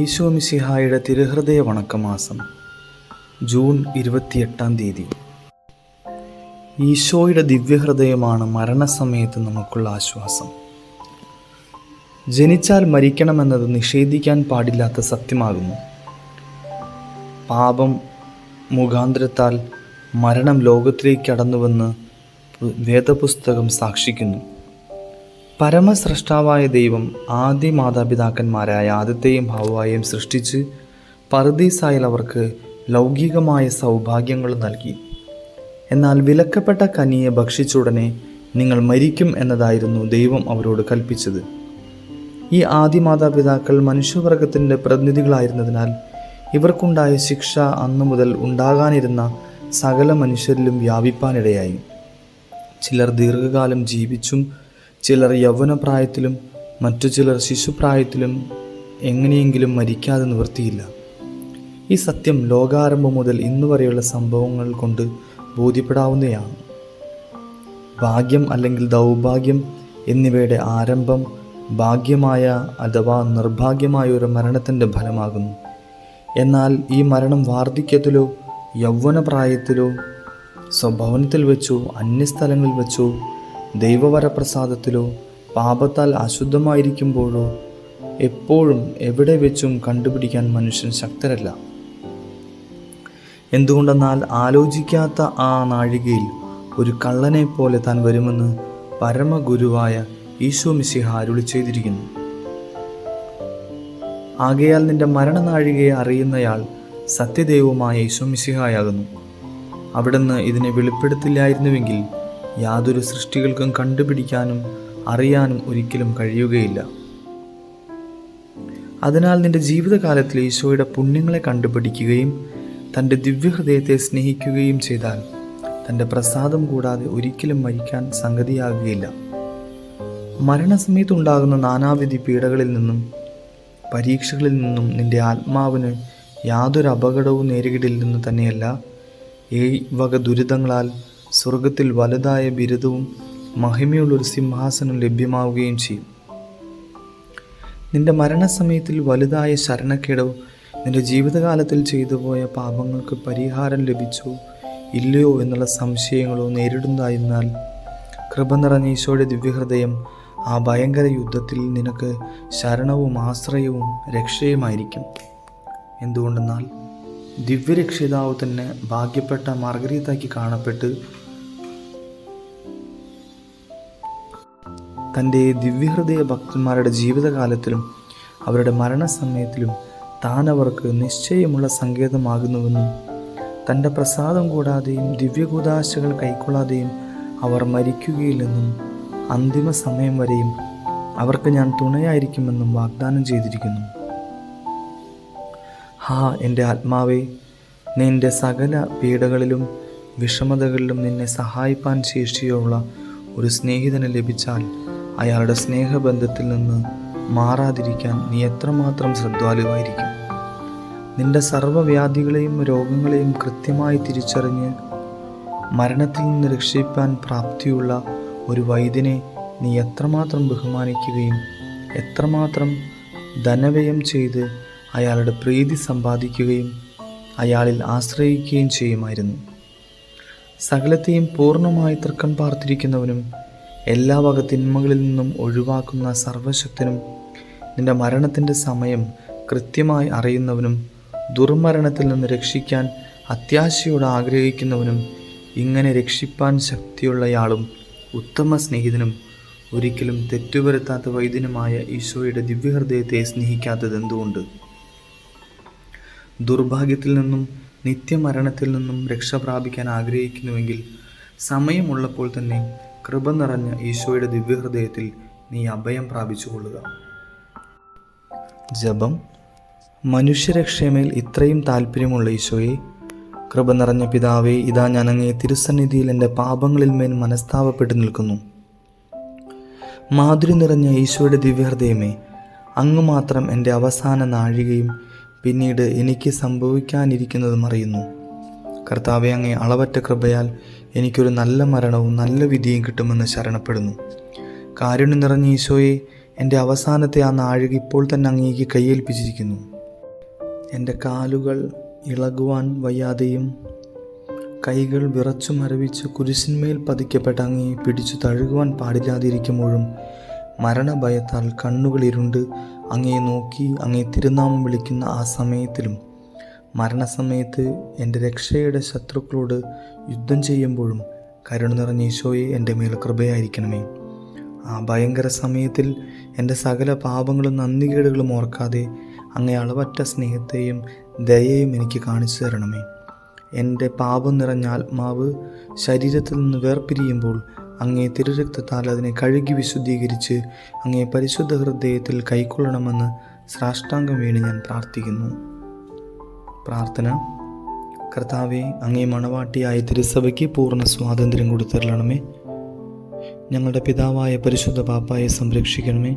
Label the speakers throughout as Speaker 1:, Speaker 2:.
Speaker 1: ഈശോ മിശിഹായുടെ തിരുഹൃദയ വണക്കമാസം ജൂൺ ഇരുപത്തിയെട്ടാം തീയതി. ഈശോയുടെ ദിവ്യഹൃദയമാണ് മരണസമയത്ത് നമുക്കുള്ള ആശ്വാസം. ജനിച്ചാൽ മരിക്കണമെന്നത് നിഷേധിക്കാൻ പാടില്ലാത്ത സത്യമാകുന്നു. പാപം മുഖാന്തരത്താൽ മരണം ലോകത്തിലേക്ക് കടന്നുവെന്ന് വേദപുസ്തകം സാക്ഷിക്കുന്നു. പരമസ്രഷ്ടാവായ ദൈവം ആദ്യ മാതാപിതാക്കന്മാരായ ആദത്തെയും ഭാവുവായും സൃഷ്ടിച്ച് പർദീസായിൽ അവർക്ക് ലൗകികമായ സൗഭാഗ്യങ്ങൾ നൽകി. എന്നാൽ വിലക്കപ്പെട്ട കനിയെ ഭക്ഷിച്ചുടനെ നിങ്ങൾ മരിക്കും എന്നതായിരുന്നു ദൈവം അവരോട് കൽപ്പിച്ചത്. ഈ ആദ്യ മാതാപിതാക്കൾ മനുഷ്യവർഗത്തിന്റെ പ്രതിനിധികളായിരുന്നതിനാൽ ഇവർക്കുണ്ടായ ശിക്ഷ അന്നു മുതൽ ഉണ്ടാകാനിരുന്ന സകല മനുഷ്യരിലും വ്യാപിപ്പാനിടയായി. ചിലർ ദീർഘകാലം ജീവിച്ചും ചിലർ യൗവനപ്രായത്തിലും മറ്റു ചിലർ ശിശുപ്രായത്തിലും എങ്ങനെയെങ്കിലും മരിക്കാതെ നിവൃത്തിയില്ല ഈ സത്യം ലോകാരംഭം മുതൽ ഇന്നു വരെയുള്ള സംഭവങ്ങൾ കൊണ്ട് ബോധ്യപ്പെടാവുന്നതാണ്. ഭാഗ്യം അല്ലെങ്കിൽ ദൗർഭാഗ്യം എന്നിവയുടെ ആരംഭം ഭാഗ്യമായ അഥവാ നിർഭാഗ്യമായ ഒരു മരണത്തിന്റെ ഫലമാകുന്നു. എന്നാൽ ഈ മരണം വാർദ്ധക്യത്തിലോ യൗവനപ്രായത്തിലോ സ്വഭവനത്തിൽ വെച്ചോ അന്യസ്ഥലങ്ങളിൽ വെച്ചോ ദൈവവരപ്രസാദത്തിലോ പാപത്താൽ അശുദ്ധമായിരിക്കുമ്പോഴോ എപ്പോഴും എവിടെ വെച്ചും കണ്ടുപിടിക്കാൻ മനുഷ്യൻ ശക്തരല്ല. എന്തുകൊണ്ടെന്നാൽ ആലോചിക്കാത്ത ആ നാഴികയിൽ ഒരു കള്ളനെ പോലെ താൻ വരുമെന്ന് പരമഗുരുവായ ഈശോ മിശിഹ അരുളി ചെയ്തിരിക്കുന്നു. ആകയാൽ നിന്റെ മരണനാഴികയെ അറിയുന്നയാൾ സത്യദൈവമായ ഈശോ മിശിഹായാകുന്നു. അവിടുന്ന് ഇതിനെ വെളിപ്പെടുത്തില്ലായിരുന്നുവെങ്കിൽ യാതൊരു സൃഷ്ടികൾക്കും കണ്ടുപിടിക്കാനും അറിയാനും ഒരിക്കലും കഴിയുകയില്ല. അതിനാൽ നിന്റെ ജീവിതകാലത്തിൽ ഈശോയുടെ പുണ്യങ്ങളെ കണ്ടുപിടിക്കുകയും തന്റെ ദിവ്യഹൃദയത്തെ സ്നേഹിക്കുകയും ചെയ്താൽ തന്റെ പ്രസാദം കൂടാതെ ഒരിക്കലും മരിക്കാൻ സംഗതിയാകുകയില്ല. മരണസമയത്തുണ്ടാകുന്ന നാനാവിധി പീഡകളിൽ നിന്നും പരീക്ഷകളിൽ നിന്നും നിന്റെ ആത്മാവിന് യാതൊരു അപകടവും നേരിടില്ലെന്ന് തന്നെയല്ല ഏ വക ദുരിതങ്ങളാൽ സ്വർഗത്തിൽ വലുതായ ബിരുദവും മഹിമയുള്ളൊരു സിംഹാസനം ലഭ്യമാവുകയും ചെയ്യും. നിന്റെ മരണസമയത്തിൽ വലുതായ ശരണക്കേടോ നിന്റെ ജീവിതകാലത്തിൽ ചെയ്തു പോയ പാപങ്ങൾക്ക് പരിഹാരം ലഭിച്ചോ ഇല്ലയോ എന്നുള്ള സംശയങ്ങളോ നേരിടുന്നതായിരുന്നാൽ കൃപ നിറഞ്ഞ ഈശോയുടെ ദിവ്യഹൃദയം ആ ഭയങ്കര യുദ്ധത്തിൽ നിനക്ക് ശരണവും ആശ്രയവും രക്ഷയുമായിരിക്കും. എന്തുകൊണ്ടെന്നാൽ ദിവ്യരക്ഷിതാവ് തന്നെ ഭാഗ്യപ്പെട്ട മാർഗരീതാക്കി കാണപ്പെട്ട് തന്റെ ദിവ്യഹൃദയ ഭക്തന്മാരുടെ ജീവിതകാലത്തിലും അവരുടെ മരണസമയത്തിലും താൻ അവർക്ക് നിശ്ചയമുള്ള സങ്കേതമാകുന്നുവെന്നും തന്റെ പ്രസാദം കൂടാതെയും ദിവ്യകൂതാശകൾ കൈക്കൊള്ളാതെയും അവർ മരിക്കുകയില്ലെന്നും അന്തിമ സമയം വരെയും അവർക്ക് ഞാൻ തുണയായിരിക്കുമെന്നും വാഗ്ദാനം ചെയ്തിരിക്കുന്നു. ഹാ എന്റെ ആത്മാവേ നിന്റെ സകല പീഡകളിലും വിഷമതകളിലും നിന്നെ സഹായിപ്പാൻ ശേഷിയുള്ള ഒരു സ്നേഹിതന് ലഭിച്ചാൽ അയാളുടെ സ്നേഹബന്ധത്തിൽ നിന്ന് മാറാതിരിക്കാൻ നീ എത്രമാത്രം ശ്രദ്ധാലുവായിരിക്കും. നിന്റെ സർവവ്യാധികളെയും രോഗങ്ങളെയും കൃത്യമായി തിരിച്ചറിഞ്ഞ് മരണത്തിൽ നിന്ന് രക്ഷിപ്പാൻ പ്രാപ്തിയുള്ള ഒരു വൈദ്യനെ നീ എത്രമാത്രം ബഹുമാനിക്കുകയും എത്രമാത്രം ധനവ്യയം ചെയ്ത് അയാളുടെ പ്രീതി സമ്പാദിക്കുകയും അയാളിൽ ആശ്രയിക്കുകയും ചെയ്യുമായിരുന്നു. സകലത്തെയും പൂർണമായി തൃക്കം പാർത്തിരിക്കുന്നവനും എല്ലാ വക തിന്മകളിൽ നിന്നും ഒഴിവാക്കുന്ന സർവശക്തനും നിന്റെ മരണത്തിന്റെ സമയം കൃത്യമായി അറിയുന്നവനും ദുർമരണത്തിൽ നിന്ന് രക്ഷിക്കാൻ അത്യാശയോട് ആഗ്രഹിക്കുന്നവനും ഇങ്ങനെ രക്ഷിപ്പാൻ ശക്തിയുള്ളയാളും ഉത്തമ സ്നേഹിതനും ഒരിക്കലും തെറ്റുവരുത്താത്ത വൈദ്യനുമായ ഈശോയുടെ ദിവ്യഹൃദയത്തെ സ്നേഹിക്കാത്തത് എന്തുകൊണ്ട് ദുർഭാഗ്യത്തിൽ നിന്നും നിത്യമരണത്തിൽ നിന്നും രക്ഷ പ്രാപിക്കാൻ ആഗ്രഹിക്കുന്നുവെങ്കിൽ സമയമുള്ളപ്പോൾ തന്നെ കൃപ നിറഞ്ഞ ഈശോയുടെ ദിവ്യഹൃദയത്തിൽ നീ അഭയം പ്രാപിച്ചുകൊള്ളുക. ജപം. മനുഷ്യരക്ഷയമേൽ ഇത്രയും താല്പര്യമുള്ള ഈശോയെ കൃപ നിറഞ്ഞ പിതാവേ ഇതാ ഞാൻ അങ്ങേ തിരുസന്നിധിയിൽ എന്റെ പാപങ്ങളിൽ മേൽ നിൽക്കുന്നു. മാധുരി നിറഞ്ഞ ഈശോയുടെ ദിവ്യഹൃദയമേ അങ്ങ് മാത്രം എന്റെ അവസാന നാഴികയും പിന്നീട് എനിക്ക് സംഭവിക്കാനിരിക്കുന്നതും അറിയുന്നു കർത്താവെ അങ്ങേ അളവറ്റ കൃപയാൽ എനിക്കൊരു നല്ല മരണവും നല്ല വിധിയും കിട്ടുമെന്ന് ശരണപ്പെടുന്നു. കാരുണ്യം നിറഞ്ഞ ഈശോയെ എന്റെ അവസാനത്തെ ആ നാഴിക ഇപ്പോൾ തന്നെ അങ്ങേക്ക് കയ്യേൽപ്പിച്ചിരിക്കുന്നു എന്റെ കാലുകൾ ഇളകുവാൻ വയ്യാതെയും കൈകൾ വിറച്ചു മരവിച്ച് കുരിശിന്മേൽ പതിക്കപ്പെട്ട അങ്ങേ പിടിച്ചു തഴുകുവാൻ പാടില്ലാതിരിക്കുമ്പോഴും മരണഭയത്താൽ കണ്ണുകളിരുണ്ട് അങ്ങേ നോക്കി അങ്ങേ തിരുനാമം വിളിക്കുന്ന ആ സമയത്തിലും. മരണസമയത്ത് എന്റെ രക്ഷയുടെ ശത്രുക്കളോട് യുദ്ധം ചെയ്യുമ്പോഴും കരുണ നിറഞ്ഞ ഈശോയെ എന്റെ മേൽ കൃപയായിരിക്കണമേ. ആ ഭയങ്കര സമയത്തിൽ എന്റെ സകല പാപങ്ങളും നന്ദികേടുകളും ഓർക്കാതെ അങ്ങേ അളവറ്റ സ്നേഹത്തെയും ദയയും എനിക്ക് കാണിച്ചു തരണമേ. എന്റെ പാപം നിറഞ്ഞ ആത്മാവ് ശരീരത്തിൽ നിന്ന് വേർപിരിയുമ്പോൾ അങ്ങേ തിരുരക്തത്താൽ അതിനെ കഴുകി വിശുദ്ധീകരിച്ച് അങ്ങേ പരിശുദ്ധ ഹൃദയത്തിൽ കൈക്കൊള്ളണമെന്ന് സാഷ്ടാംഗം വീണ് ഞാൻ പ്രാർത്ഥിക്കുന്നു. പ്രാർത്ഥന. കർത്താവെ അങ്ങേ മണവാട്ടിയായ തിരുസഭയ്ക്ക് പൂർണ സ്വാതന്ത്ര്യം കൊടുത്തരണമേ ഞങ്ങളുടെ പിതാവായ പരിശുദ്ധ പാപ്പായെ സംരക്ഷിക്കണമേ.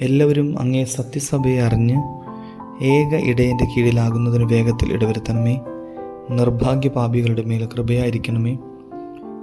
Speaker 1: എല്ലാവരും അങ്ങേ സത്യസഭയെ അറിഞ്ഞ് ഏക ഇടയന്റെ കീഴിലാകുന്നതിന് വേഗത്തിൽ ഇടവരുത്തണമേ. നിർഭാഗ്യ പാപികളുടെ മേൽ കൃപയായിരിക്കണമേ.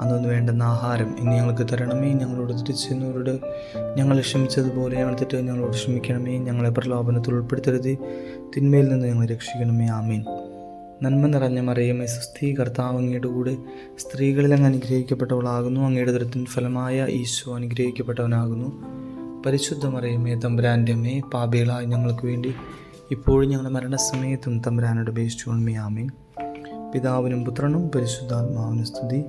Speaker 1: അന്നു വേണ്ടുന്ന ആഹാരം ഇനി ഞങ്ങൾക്ക് തരണമേ. ഞങ്ങളോട് തിരിച്ചെന്നവരോട് ഞങ്ങൾ ക്ഷമിച്ചതുപോലെ ഞങ്ങൾ തെറ്റ് ഞങ്ങളോട് ക്ഷമിക്കണമേ. ഞങ്ങളെ പ്രലോഭനത്തിൽ ഉൾപ്പെടുത്തരുത്. തിന്മയിൽ നിന്ന് ഞങ്ങളെ രക്ഷിക്കണമേ. ആമീൻ. നന്മ നിറഞ്ഞ മറിയമേ സുസ്ഥി കർത്താവ് അങ്ങയുടെ കൂടെ സ്ത്രീകളിൽ അങ്ങ് അനുഗ്രഹിക്കപ്പെട്ടവളാകുന്നു. അങ്ങയുടെ ദുരത്തിൻ ഫലമായ ഈശോ അനുഗ്രഹിക്കപ്പെട്ടവനാകുന്നു. പരിശുദ്ധ മറിയമേ തമ്പുരാന്റെ അമ്മേ പാപികളായ ഞങ്ങൾക്ക് വേണ്ടി ഇപ്പോഴും ഞങ്ങളുടെ മരണസമയത്തും തമ്പുരാനോട് അപേക്ഷിച്ചുകൊണ്ടേ ആമീൻ. പിതാവിനും പുത്രനും പരിശുദ്ധാത്മാവിനും സ്തുതി.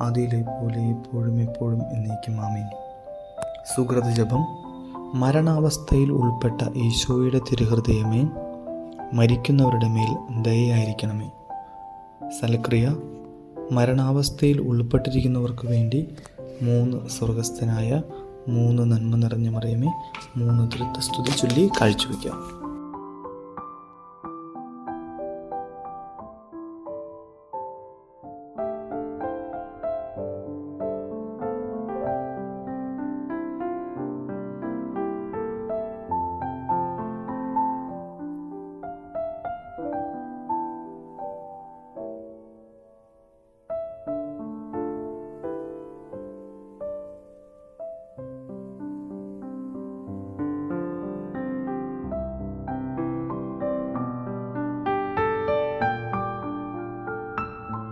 Speaker 1: ആദിയിലെ പോലെ എപ്പോഴും എപ്പോഴും എന്നേക്കും ആമീൻ. സുഗ്രത ജപം. മരണാവസ്ഥയിൽ ഉൾപ്പെട്ട ഈശോയുടെ തിരുഹൃദയമേ മരിക്കുന്നവരുടെ മേൽ ദയയായിരിക്കണമേ. സൽക്രിയ മരണാവസ്ഥയിൽ ഉൾപ്പെട്ടിരിക്കുന്നവർക്ക് വേണ്ടി മൂന്ന് സ്വർഗസ്ഥനായ മൂന്ന് നന്മ നിറഞ്ഞ മറിയമേ മൂന്ന് തൃത്തസ്തുതി ചൊല്ലി കാഴ്ചവെക്കാം